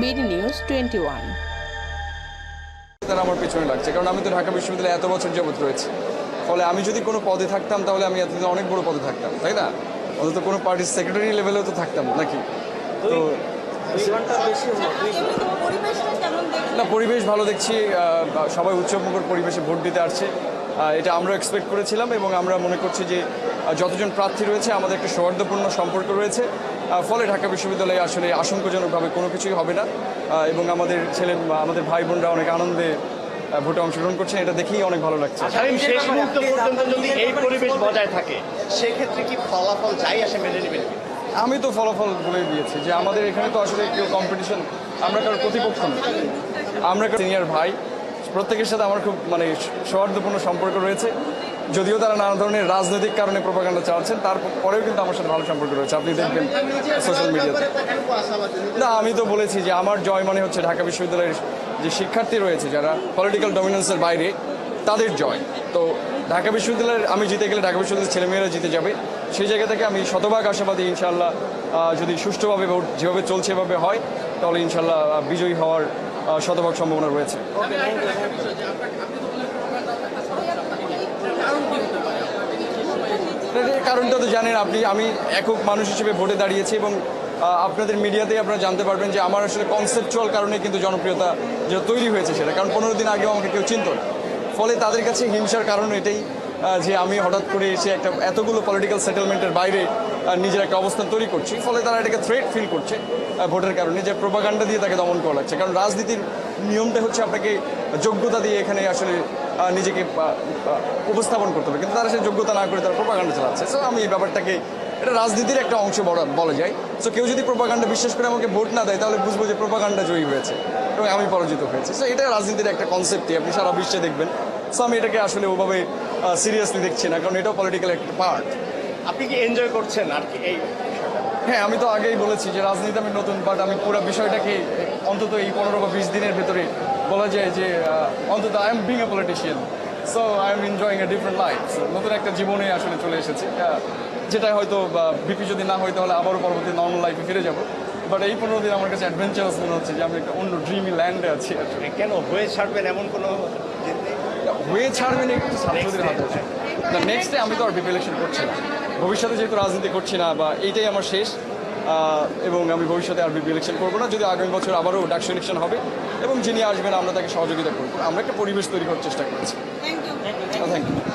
BD news twenty one. তারা আমার পেছনে লাগছে কারণ আমি তো ঢাকা বিশ্ববিদ্যালয়ে এত বছর যাবত রয়েছে। ফলে আমি যদি কোনো পদে থাকতাম তাহলে আমি এতদিন অনেক বড় পদে থাকতাম তাই না? অন্তত কোনো পার্টির সেক্রেটারি লেভেলেও তো থাকতাম নাকি? তো না পরিবেশ ভালো দেখছি সবাই উৎসবমুখর পরিবেশে ভোট দিতে আসছে। এটা আমরা এক্সপেক্ট করেছিলাম এবং আমরা মনে করছি যে যতজন প্রার্থী রয়েছে আমাদের একটা সৌহার্দ্যপূর্ণ সম্পর্ক রয়েছে। ফলে ঢাকা বিশ্ববিদ্যালয়ে আসলে আশঙ্কাজনকভাবে কোনো কিছুই হবে না। এবং আমাদের ছেলে আমাদের ভাই বোনরা অনেক আনন্দে ভোটে অংশগ্রহণ করছেন। এটা দেখেই অনেক ভালো লাগছে। শামীম শেষ মুহূর্ত পর্যন্ত যদি এই পরিবেশ বজায় থাকে সেক্ষেত্রে কি ফলাফল যাই আসে মেনে নেবেন? আমি তো ফলাফল বলে দিয়েছি যে আমাদের এখানে তো আসলে কেউ কম্পিটিশন আমরা কারোর প্রতিপক্ষ না। আমরা সিনিয়র ভাই প্রত্যেকের সাথে আমার খুব মানে সৌহার্দ্যপূর্ণ সম্পর্ক রয়েছে। যদিও তারা নানা ধরনের রাজনৈতিক কারণে প্রপাগান্ডা চালাচ্ছেন, তারপরেও কিন্তু আমার সাথে ভালো সম্পর্ক রয়েছে। আপনি দেখবেন সোশ্যাল মিডিয়াতে না, আমি তো বলেছি যে আমার জয় মানে হচ্ছে ঢাকা বিশ্ববিদ্যালয়ের যে শিক্ষার্থী রয়েছে, যারা পলিটিক্যাল ডমিনেন্সের বাইরে, তাদের জয়। তো ঢাকা বিশ্ববিদ্যালয়ের, আমি জিতে গেলে ঢাকা বিশ্ববিদ্যালয়ের ছেলেমেয়েরা জিতে যাবে। সেই জায়গা থেকে আমি শতভাগ আশাবাদী ইনশাল্লাহ যদি সুষ্ঠুভাবে যেভাবে চলছে এভাবে হয়, তাহলে ইনশাল্লাহ বিজয়ী হওয়ার শতভাগ সম্ভাবনা রয়েছে। এটার কারণটা তো জানেন, আপনি, আমি একক মানুষ হিসেবে ভোটে দাঁড়িয়েছি এবং আপনাদের মিডিয়াতেই আপনারা জানতে পারবেন যে আমার আসলে কনসেপচুয়াল কারণে কিন্তু জনপ্রিয়তা যেটা তৈরি হয়েছে সেটা। কারণ পনেরো দিন আগেও আমাকে কেউ চিনত না। ফলে তাদের কাছে হিংসার কারণ এটাই যে আমি হঠাৎ করে এসে একটা এতগুলো পলিটিক্যাল সেটেলমেন্টের বাইরে নিজের একটা অবস্থান তৈরি করছি। ফলে তারা এটাকে থ্রেট ফিল করছে ভোটের কারণে। যে প্রোপাগান্ডা দিয়ে তাকে দমন করা লাগছে। কারণ রাজনীতির নিয়মটা হচ্ছে আপনাকে যোগ্যতা দিয়ে এখানে আসলে নিজেকে উপস্থাপন করতে হবে। কিন্তু তারা সেই যোগ্যতা না করে তারা প্রোপাগান্ডা চালাচ্ছে। সো আমি এই ব্যাপারটাকে, এটা রাজনীতির একটা অংশ বলা যায়। সো কেউ যদি প্রোপাগান্ডা বিশ্বাস করে আমাকে ভোট না দেয়, তাহলে বুঝব যে প্রোপাগান্ডা জয়ী হয়েছে এবং আমি পরাজিত হয়েছি। সো এটা রাজনীতির একটা কনসেপ্টই আপনি সারা বিশ্বে দেখবেন। সো আমি এটাকে আসলে ওভাবে সিরিয়াসলি দেখছি না, কারণ এটাও পলিটিক্যাল একটা পার্ট আপনি কি এনজয় করছেন আর কি এই? হ্যাঁ আমি তো আগেই বলেছি যে রাজনীতি আমি নতুন বাট আমি পুরো বিষয়টাকে অন্তত এই পনেরো বা বিশ দিনের ভেতরে বলা যায় যে অন্তত I am being a politician so I am enjoying a different life নতুন একটা জীবনে আসলে চলে এসেছে যেটা হয়তো বিপি যদি না হয় তাহলে আবারও পরবর্তী নর্মাল লাইফে ফিরে যাব বাট এই পনেরো দিন আমার কাছে অ্যাডভেঞ্চারাস মনে হচ্ছে যে আমি একটা অন্য ড্রিমি ল্যান্ডে আছি। কেন হয়ে ছাড়বেন এমন কোনো হয়ে ছাড়বেন একটু ছাত্রদের হাতে নেক্সট ডে আমি তো আর বিপি ইলেকশন করছি না। ভবিষ্যতে যেহেতু রাজনীতি করছি না বা এইটাই আমার শেষ এবং আমি ভবিষ্যতে আর বিপি ইলেকশন করব না যদি আগামী বছর আবারও ডাকসু ইলেকশন হবে এবং যিনি আসবেন আমরা তাকে সহযোগিতা করব। আমরা একটা পরিবেশ তৈরি করার চেষ্টা করেছি। Thank you